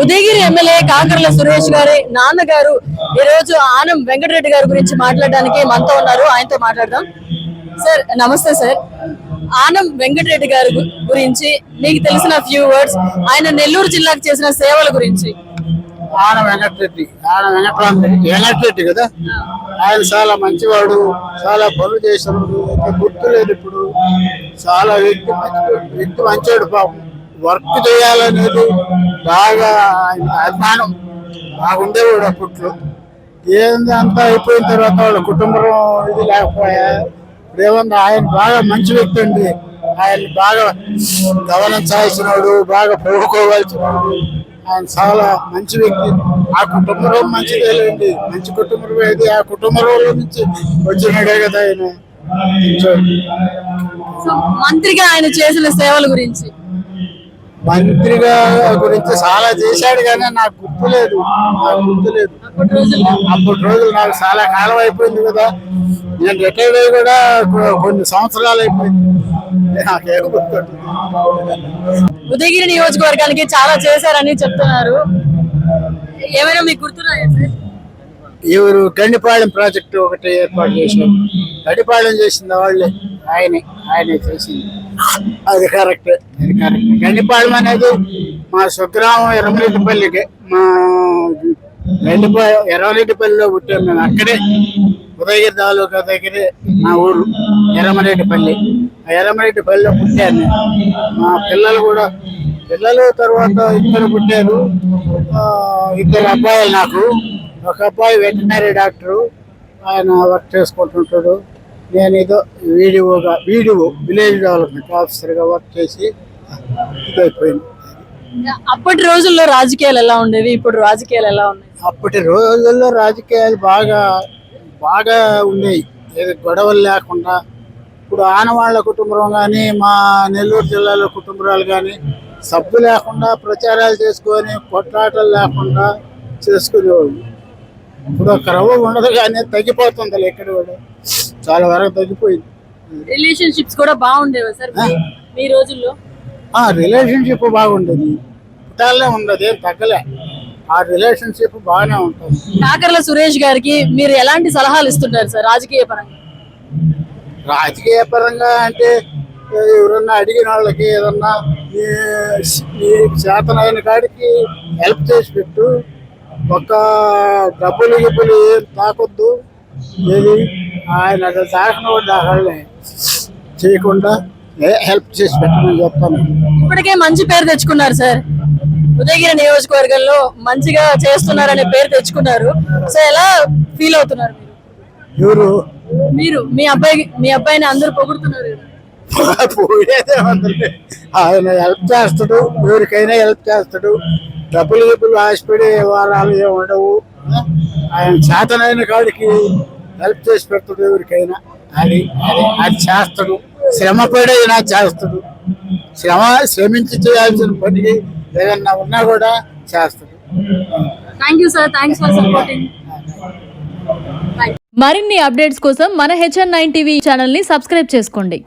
Udayagiri MLA Kakarla Suresh గారి నాన్నగారు ఈ రోజు ఆనం వెంకటరెడ్డి గారి గురించి మాట్లాడడానికి మనతో ఉన్నారు. ఆయనతో మాట్లాడదాం. సార్ నమస్తే సార్. ఆనం వెంకటరెడ్డి గారి గురించి మీకు తెలిసిన ఫ్యూ వర్డ్స్ ఆయన నెల్లూరు జిల్లాకు చేసిన సేవల గురించి. ఆన వెంకటరెడ్డి ఆన వెంకటరామరెడ్డి వెంకటరెడ్డి కదా? ఆయన చాలా మంచివాడు చాలా పనులు చేసినాడు గుర్తు లేనిప్పుడు ఇప్పుడు చాలా వ్యక్తి వ్యక్తి మంచివాడు పాపం. వర్క్ చేయాలనేది బాగా ఆయన అభిమానం. బాగుండేవాడు అప్పట్లో ఏంది అంతా అయిపోయిన తర్వాత వాళ్ళ కుటుంబం ఇది లేకపోయా? ఏమన్నా ఆయన బాగా మంచి వ్యక్తి అండి. ఆయన బాగా గమనించాల్సినవాడు బాగా పొగుకోవాల్సిన ఆయన చాలా మంచి వ్యక్తి. ఆ కుటుంబం మంచిదే లేండి మంచి కుటుంబం ఏది? ఆ కుటుంబంలో నుంచి వచ్చినాడే కదా ఆయన. మంత్రిగా ఆయన చేసిన సేవల గురించి. మంత్రిగా గురించి చాలా చేశాడు కానీ నాకు గుర్తులేదు. నాకు గుర్తులేదు. అప్పటి రోజులు నాకు చాలా కాలం అయిపోయింది కదా. నేను రిటైర్డ్ అయ్యి కూడా కొన్ని సంవత్సరాలు అయిపోయింది. నాకేం గుర్తుంది ఉదయగిరి నియోజకవర్గానికి చాలా చేశారని చెప్తున్నారు. ఏమైనా మీకు గుర్తున్నాయా ఎవరు? గండిపాళెం ప్రాజెక్టు ఒకటి ఏర్పాటు చేశారు. గండిపాళెం చేసింది వాళ్ళే. ఆయనే ఆయనే చేసింది. అది కరెక్ట్. గండిపాళెం అనేది మా స్వగ్రామం ఎర్రమరెడ్డిపల్లికి మా గండిపాళెం ఎర్రమరెడ్డిపల్లిలో పుట్టాం మేము అక్కడే. ఉదయగిరి తాలూకా దగ్గరే మా ఊరు ఎర్రమరెడ్డిపల్లి ఆ ఎర్రమరెడ్డిపల్లిలో పుట్టాను నేను. మా పిల్లలు కూడా పిల్లలు తర్వాత ఇద్దరు పుట్టారు. ఇద్దరు అబ్బాయిలు నాకు. ఒక అబ్బాయి వెటనరీ డాక్టరు. ఆయన వర్క్ చేసుకుంటుంటాడు. నేను ఏదో వీడియోగా వీడియో విలేజ్ డెవలప్మెంట్ ఆఫీసర్గా వర్క్ చేసి ఇదైపోయింది అప్పటి రోజుల్లో రాజకీయాలు ఎలా ఉండేవి? ఇప్పుడు రాజకీయాలు ఎలా ఉన్నాయి? అప్పటి రోజుల్లో రాజకీయాలు బాగా బాగా ఉండేవి ఏది గొడవలు లేకుండా. ఇప్పుడు ఆనవాళ్ళ కుటుంబం కానీ మా నెల్లూరు జిల్లాలో కుటుంబాలు కానీ సబ్బు లేకుండా ప్రచారాలు చేసుకొని కొట్లాటలు లేకుండా చేసుకునేవాళ్ళు. ఇప్పుడు ఒక రవ్వ ఉండదు కానీ తగ్గిపోతుంది ఇక్కడ కూడా. చాలా వరకు తగ్గిపోయింది. రిలేషన్షిప్స్ కూడా బాగుండేవా సార్ మీ- రోజుల్లో? రిలేషన్షిప్ బాగుండేది పుట్టాలనే ఉండదు ఏం తగ్గలే. ఆ రిలేషన్షిప్ బాగానే ఉంటుంది. కాకర్ల సురేష్ గారికి మీరు ఎలాంటి సలహాలు ఇస్తుంటారు సార్ రాజకీయ పరంగా? రాజకీయ పరంగా అంటే ఎవరన్నా అడిగిన వాళ్ళకి ఏదన్నా నీ చేతనైన కాడికి హెల్ప్ చేసి పెట్టు. ఒక డబ్బులు గిబ్బులు ఏం తాకొద్దు. ఏది? ఆయన అసలు తాకిన దాకాలే చేయకుండా హెల్ప్ చేసి పెట్టమని చెప్తాను. ఇప్పటికే మంచి పేరు తెచ్చుకున్నారు సార్ ఉదయగిరి నియోజకవర్గంలో మంచిగా చేస్తున్నారనే పేరు తెచ్చుకున్నారు. సో ఎలా ఫీల్ అవుతున్నారు మీరు? ఎవరు? మీరు మీ అబ్బాయి మీ అబ్బాయిని అందరూ పొగుడుతున్నారు. పోయేదే ఆయన హెల్ప్ చేస్తాడు ఎవరికైనా హెల్ప్ చేస్తాడు. డబ్బులు గిబ్బులు ఆశపడి వారాలు ఏమి ఉండవు. ఆయన చేతనైన కాడికి హెల్ప్ చేసి పెడతాడు ఎవరికైనా. అది అది అది చేస్తాడు. శ్రమ పడైనా చేస్తాడు శ్రమ శ్రమించి చేయాల్సిన పని ఏదన్నా ఉన్నా కూడా చేస్తాడు thank you sir thanks for supporting మరిన్ని అప్డేట్స్ కోసం మన హెచ్ఎన్ నైన్ టీవీ ఛానల్ని సబ్స్క్రైబ్ చేసుకోండి.